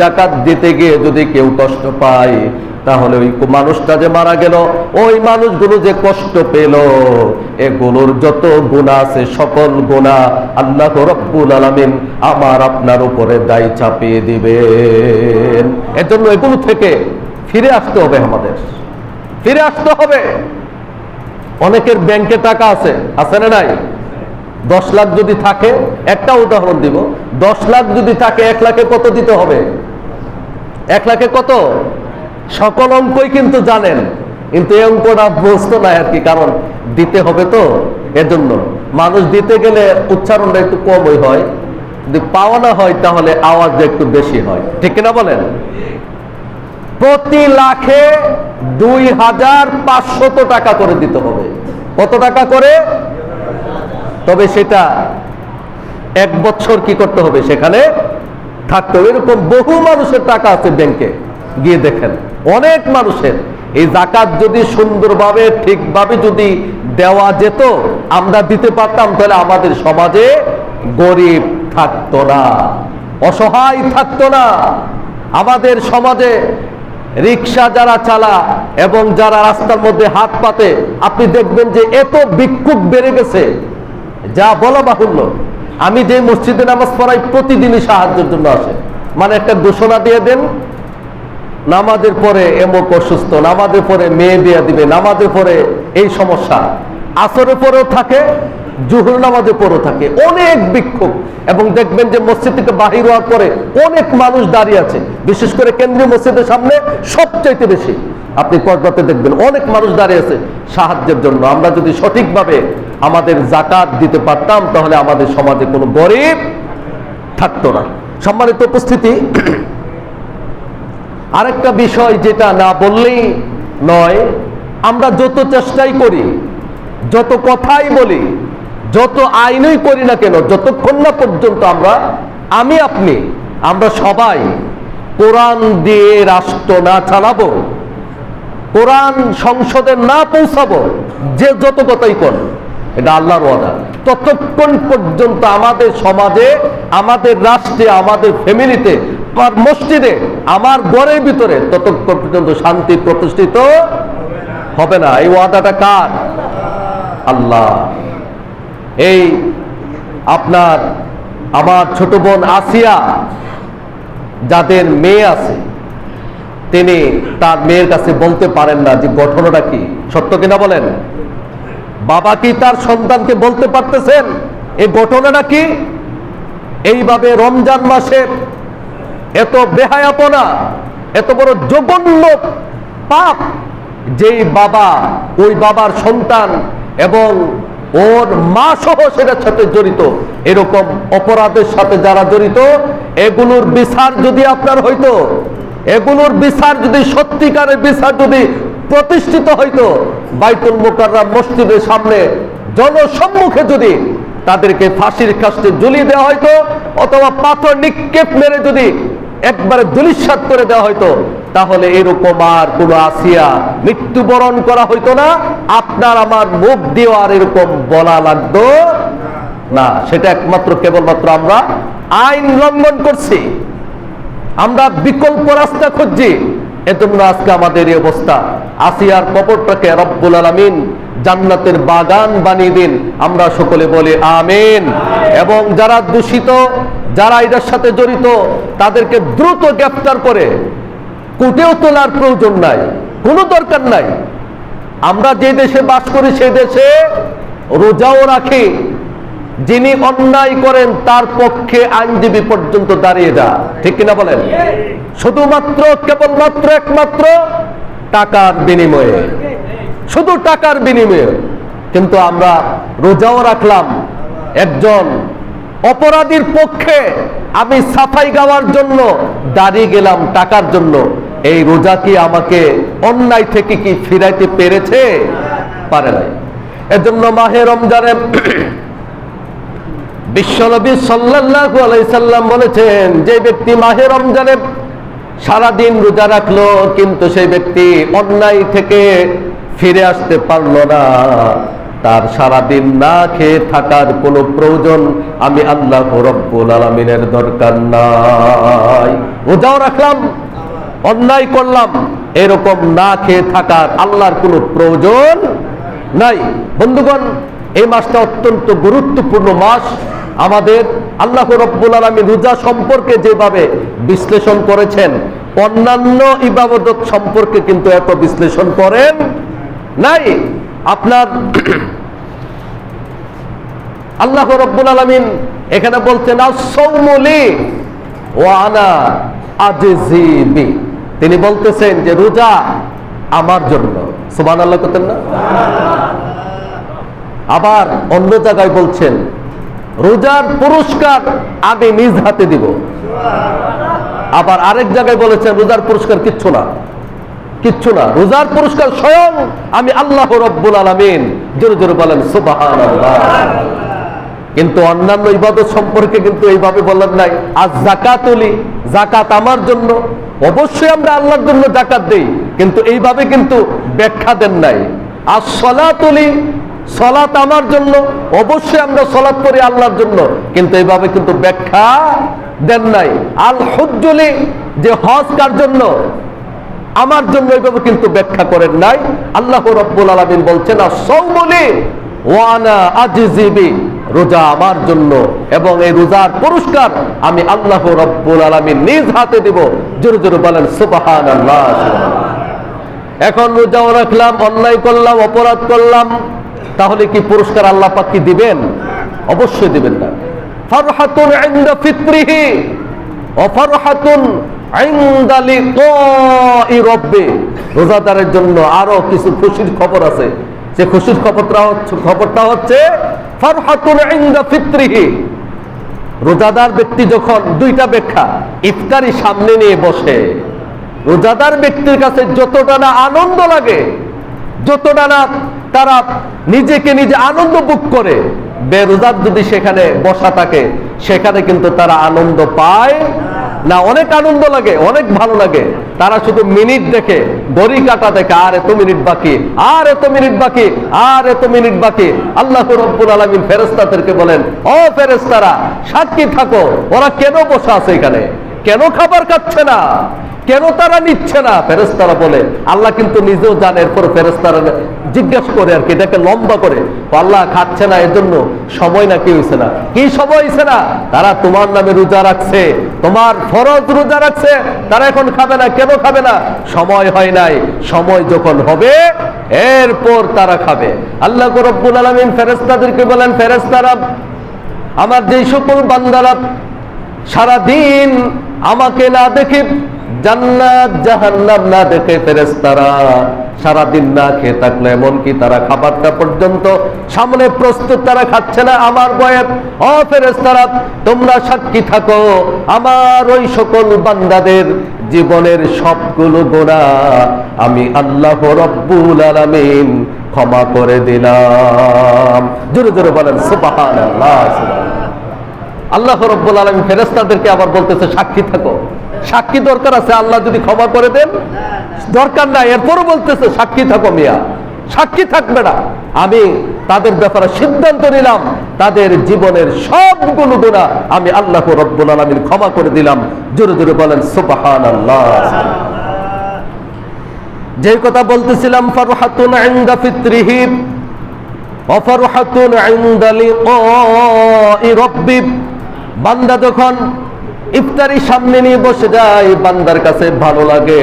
জাকাত দিতে গিয়ে যদি কেউ কষ্ট পায়, তাহলে ওই মানুষটা যে মারা গেল, ওই মানুষগুলো যে কষ্ট পেল, এগুলোর যত গুণা আছে, সকল গুণা আল্লাহ রব্বুল আলামিন আমার আপনার উপরে দায় চাপিয়ে দিবেন। এজন্য এগুলো থেকে ফিরে আসতে হবে আমাদের। ফিরে আসতে হবে। অনেকের ব্যাংকে টাকা আছে আছে না নাই? দশ লাখ যদি থাকে, একটা উদাহরণ দিব। দশ লাখ যদি থাকে, এক লাখে কত দিতে হবে? এক লাখে কত? সকল অঙ্কই কিন্তু জানেন। কিন্তু এই অঙ্কটা বুঝতো না আর কি, কারণ দিতে হবে তো। এজন্য মানুষ দিতে গেলে উচ্চারণটা একটু কমই হয়। যদি পাওয়া না হয়, তাহলে আওয়াজ একটু বেশি হয়। ঠিক কিনা বলেন? প্রতি লাখে দুই হাজার পাঁচশত টাকা করে দিতে হবে। কত টাকা করে? তবে সেটা এক বছর কি করতে হবে সেখানে? থাকতে হবে। এরকম বহু মানুষের টাকা আছে ব্যাংকে। গিয়ে দেখেন, অনেক মানুষের। এই জাকাত যদি সুন্দরভাবে, ঠিকভাবে যদি দেওয়া যেত, আমরা দিতে পারতাম, তাহলে আমাদের সমাজে গরিব থাকতো না, অসহায় থাকতো না। আমাদের সমাজে রিক্সা যারা চালা এবং যারা রাস্তার মধ্যে হাত পাতে, আপনি দেখবেন যে এত বিক্ষোভ বেড়ে গেছে। যা বলা বাহুল্য। আমি যে মসজিদে নামাজ পড়াই, প্রতিদিনই সাহায্যের জন্য আসে। মানে একটা ঘোষণা দিয়ে দেন, নামাজের পরে এমক অসুস্থ, নামাজের পরে মেয়ে বিয়ে দিবে, নামাজের পরে এই সমস্যা। আসরের পরেও থাকে, জুহুর নামাজের পরেও থাকে। অনেক বিক্ষোভ। এবং দেখবেন যে মসজিদ থেকে বাহির হওয়ার পরে অনেক মানুষ দাঁড়িয়ে আছে। বিশেষ করে কেন্দ্রীয় মসজিদের সামনে সবচাইতে বেশি। আপনি কসবাতে দেখবেন অনেক মানুষ দাঁড়িয়ে আছে সাহায্যের জন্য। আমরা যদি সঠিকভাবে আমাদের জাকাত দিতে পারতাম, তাহলে আমাদের সমাজে কোনো গরিব থাকতো না। সম্মানিত উপস্থিতি, আরেকটা বিষয় যেটা না বললেই নয়, আমরা যত চেষ্টাই করি, যত কথাই বলি, যত আইনই করি না কেন, যতক্ষণ না পর্যন্ত আমরা, আমি আপনি, আমরা সবাই কোরআন দিয়ে রাষ্ট্র না চালাবো, কোরআন সংসদে না পৌঁছাবো, যে যত কথাই কর এটা আল্লাহর ওয়াদা। ততক্ষণ পর্যন্ত আমাদের সমাজে, আমাদের রাষ্ট্রে, আমাদের ফ্যামিলিতে মসজিদে, আমার ঘরের ভিতরে ততক্ষণ পর্যন্ত শান্তি প্রতিষ্ঠিত হবে না। এই ওয়াদাটা কার? আল্লাহ। এই আপনার আমার ছোট বোন আসিয়া, যাদের মেয়ে আছে, তিনি তার মেয়ের কাছে বলতে পারেন না যে ঘটনাটা কি। সত্য কিনা বলেন? বাবা কি তার সন্তানকে বলতে পারতেছেন? এই ঘটনাটা কি? এইভাবে রমজান মাসে এত বেহায়াপনা, এত বড় জঘন্য পাপ যেই বাবা, ওই বাবার সন্তান এবং ওর মা সহ সেটার সাথে জড়িত, এরকম অপরাধের সাথে যারা জড়িত, এগুলোর বিচার যদি আপনার হইতো, এগুলোর বিচার যদি সত্যিকারের বিচার যদি প্রতিষ্ঠিত হইতো। বাইতুল মোকাররা মসজিদের সামনে জনসম্মুখে যদি তাদেরকে ফাঁসির কাস্টে ঝুলিয়ে দেওয়া হয়তো অথবা পাথর নিক্ষেপ মেরে যদি একবারে দুলিশ্বাত করে দেওয়া হয়তো তাহলে এরকম আর কোনো আসিয়া মৃত্যুবরণ করা হইতো না। আপনার আমার মুখ দিয়ে আর এরকম বলা লাগতো না। সেটা একমাত্র কেবলমাত্র আমরা আইন লঙ্ঘন করছি। আমরা বিকল্প রাস্তা খুঁজছি। এজন্য আজকে আমাদের এই অবস্থা। আসিয়ার কবরটাকে রব্বুল আলমিন জান্নাতের বাগান বানিয়ে দিন। আমরা সকলে বলি আমিন। এবং যারা দূষিত, যারা এটার সাথে জড়িত, তাদেরকে দ্রুত গ্রেফতার করে। কুটেও তোলার প্রয়োজন নাই, কোনো দরকার নাই। আমরা যে দেশে বাস করি সেই দেশে রোজাও রাখি। যিনি অন্যায় করেন, তার পক্ষে আইনজীবী পর্যন্ত দাঁড়িয়ে যা ঠিক কিনা বলেন? শুধুমাত্র, কেবলমাত্র, একমাত্র টাকার বিনিময়ে। শুধু টাকার বিনিময়ে। কিন্তু আমরা রোজাও রাখলাম। একজন অপরাধীর পক্ষে আমি সাফাই গাওয়ার জন্য দাঁড়িয়ে গেলাম টাকার জন্য। এই রোজা কি আমাকে অন্যায় থেকে কি ফিরাইতে পেরেছে? পারে নাই। এজন্য মাহে রমজানে বিশ্বনবী সাল্লাল্লাহু আলাইহি সাল্লাম বলেছেন, যে ব্যক্তি মাহে রমজানে সারাদিন রোজা রাখল, কিন্তু সেই ব্যক্তি অন্যায় থেকে ফিরে আসতে পারল না। তার সারাদিন না খেয়ে থাকার কোনো প্রয়োজন আমি আল্লাহ রব্বুল আলমিনের দরকার নাই। রোজাও রাখলাম, অন্যায় করলাম, এরকম না খেয়ে থাকার আল্লাহর কোনো প্রয়োজন নাই। বন্ধুগণ, এই মাসটা অত্যন্ত গুরুত্বপূর্ণ মাস। আমাদের আল্লাহ রব্বুল আলমী রোজা সম্পর্কে যেভাবে বিশ্লেষণ করেছেন, অন্যান্য ইবাদত সম্পর্কে কিন্তু এত বিশ্লেষণ করেন নাই। আপনার আল্লাহ রব্বুল আলমিন এখানে বলছেন আসৌমলি ও আনা আজিবি তিনি বলতেছেন যে, রোজা আমার জন্য। সুবান আল্লাহ করতেন না? আবার অন্য জায়গায় বলছেন রোজার পুরস্কার আমি নিজ হাতে দিব। আবার আরেক জায়গায় বলেছেন, রোজার পুরস্কার কিচ্ছু না। কিচ্ছু না। রোজার পুরস্কার স্বয়ং আমি আল্লাহ রব্বুল আলমিন। জোরে জোরে বলেন সুবাহান কিন্তু অন্যান্য ইবাদত সম্পর্কে কিন্তু এইভাবে বলেন নাই। আজ জাকাতলি জাকাত আমার জন্য। অবশ্যই আমরা আল্লাহর জন্য জাকাত দিই, কিন্তু এইভাবে কিন্তু ব্যাখ্যা দেন নাই। আর সলাতলি সলাত আমার জন্য, অবশ্যই আমরা সলাত করি আল্লাহর জন্য। কিন্তু এইভাবে কিন্তু ব্যাখ্যা দেন নাই। আল হজ্জলি, যে হজ কার জন্য? আমার জন্য এইভাবে কিন্তু ব্যাখ্যা করেন নাই। আল্লাহ রব্বুল আলমিন বলছেন আর সৌমলি ওয়ানা আজিজিবি রোজা আমার জন্য এবং এই রোজার পুরস্কার আমি আল্লাহ রব্বুল আলমিন নিজ হাতে দিব। জোরে জোরে বলেন সুবাহান আল্লাহ এখন রোজাও রাখলাম, অন্যায় করলাম, অপরাধ করলাম। তাহলে কি পুরস্কার আল্লাহ পাক কি দিবেন? অবশ্যই দিবেন না। ফারহাতুন ইনদা ফিত্রিহি অফারহাতুন রোজাদারের জন্য আরও কিছু খুশির খবর আছে। যে খুশির খবরটা হচ্ছে খবরটা হচ্ছে রোজাদার ব্যক্তি যখন দুইটা ব্যাখ্যা ইফতারি সামনে নিয়ে বসে, রোজাদার ব্যক্তির কাছে যতটা না আনন্দ লাগে যতটা না তারা নিজেকে নিজে আনন্দ বুক করে, বেরোজার যদি সেখানে বসা থাকে, সেখানে কিন্তু তারা আনন্দ পায় না। অনেক আনন্দ লাগে, অনেক ভালো লাগে। তারা শুধু মিনিট দেখে, ঘড়ি কাটা দেখে, আর এত মিনিট বাকি, আর এত মিনিট বাকি, আর এত মিনিট বাকি। আল্লাহ রব্বুল আলমিন ফেরেস্তাদেরকে বলেন, ও ফেরেস্তারা সাক্ষী থাকো, ওরা কেন বসে আছে এখানে? কেন খাবার খাচ্ছে না? কেন তারা নিচ্ছে না? ফেরেস্তারা বলে, আল্লাহ কিন্তু নিজেও জানে, এরপর ফেরেস্তারা জিজ্ঞাসা করে আর কি, এটাকে লম্বা করে। আল্লাহ খাচ্ছে না এর জন্য সময় না কি হয়েছে না। কি সময় হয়েছে না? তারা তোমার নামে রোজা রাখছে, তোমার ফরজ রোজা রাখছে, তারা এখন খাবে না, কেন খাবে না? সময় হয় নাই, সময় যখন হবে, এরপর তারা খাবে। আল্লাহ রব্বুল আলমিন ফেরেস্তাদেরকে বলেন ফেরেস্তারা আমার যেই সকল বান্দারা সারাদিন আমাকে না দেখে জান্নাত, জাহান্নাম না দেখে ফেরেস্তারা না খেয়ে তারা খাবারটা পর্যন্ত সামনে প্রস্তুত তারা খাচ্ছে না। আমার তোমরা সাক্ষী থাকো, আমার ওই সকল বান্দাদের জীবনের সবগুলো গোনা আমি আল্লাহ রব্বুল আলামিন ক্ষমা করে দিলাম। জোরে জোরে বলেন, সুবহানাল্লাহ আল্লাহ রব্বুল আলমী ফেরেস্তাদেরকে আবার বলতেছে, সাক্ষী থাকো। সাক্ষী দরকার আছে, আল্লাহ যদি ক্ষমা করে দেন। দরকার নাই, এরপরও বলতেছে, সাক্ষী থাকো মিয়া। সাক্ষী থাকবে না। আমি তাদের ব্যাপারে সিদ্ধান্ত নিলাম, তাদের জীবনের সবগুলো গুণা আমি আল্লাহ রব্বুল আলমীর ক্ষমা করে দিলাম। জোরে জোরে বলেন সুবাহান আল্লাহ যে কথা বলতেছিলাম, ফারহাতুন ইনদা ফিত্রিহি, অফরহাতুন ইনদা লিকাই রাব্বি। বান্দা যখন ইফতারি সামনে নিয়ে বসে যায়, বান্দার কাছে ভালো লাগে,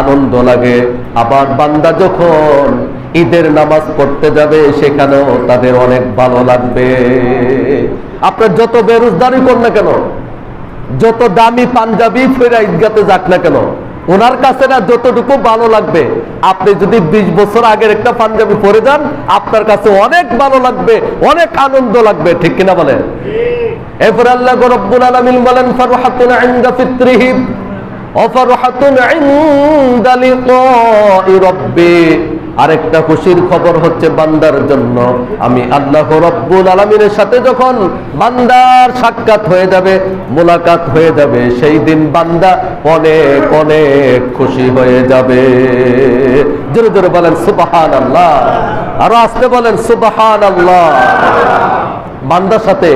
আনন্দ লাগে। আবার বান্দা যখন ঈদের নামাজ পড়তে যাবে, সেখানেও তাদের অনেক ভালো লাগবে। আপনার যত বেরোজগারি কর না কেন, যত দামি পাঞ্জাবি ফেরা ঈদগাতে যাক না কেন, ওনার কাছে না যতটুকু ভালো লাগবে, আপনি যদি বিশ বছর আগের একটা পাঞ্জাবি পরে যান, আপনার কাছে অনেক ভালো লাগবে, অনেক আনন্দ লাগবে, ঠিক কিনা বলেন? এরপর আল্লাহ রব্বুল আলামিন বলেন, ফারহাতুন ইনদা ফিত্রিহি অফরহাতুন ইনদা লিকাই রাব্বি। আরেকটা খুশির খবর হচ্ছে বান্দার জন্য। আমি আল্লাহ রব্বুল আলমিনের সাথে যখন বান্দার সাক্ষাৎ হয়ে যাবে, মোলাকাত হয়ে যাবে, সেই দিন বান্দা অনেক অনেক খুশি হয়ে যাবে। জোরে জোরে বলেন সুবাহান আল্লাহ আরও আসতে বলেন সুবাহান আল্লাহ বান্দার সাথে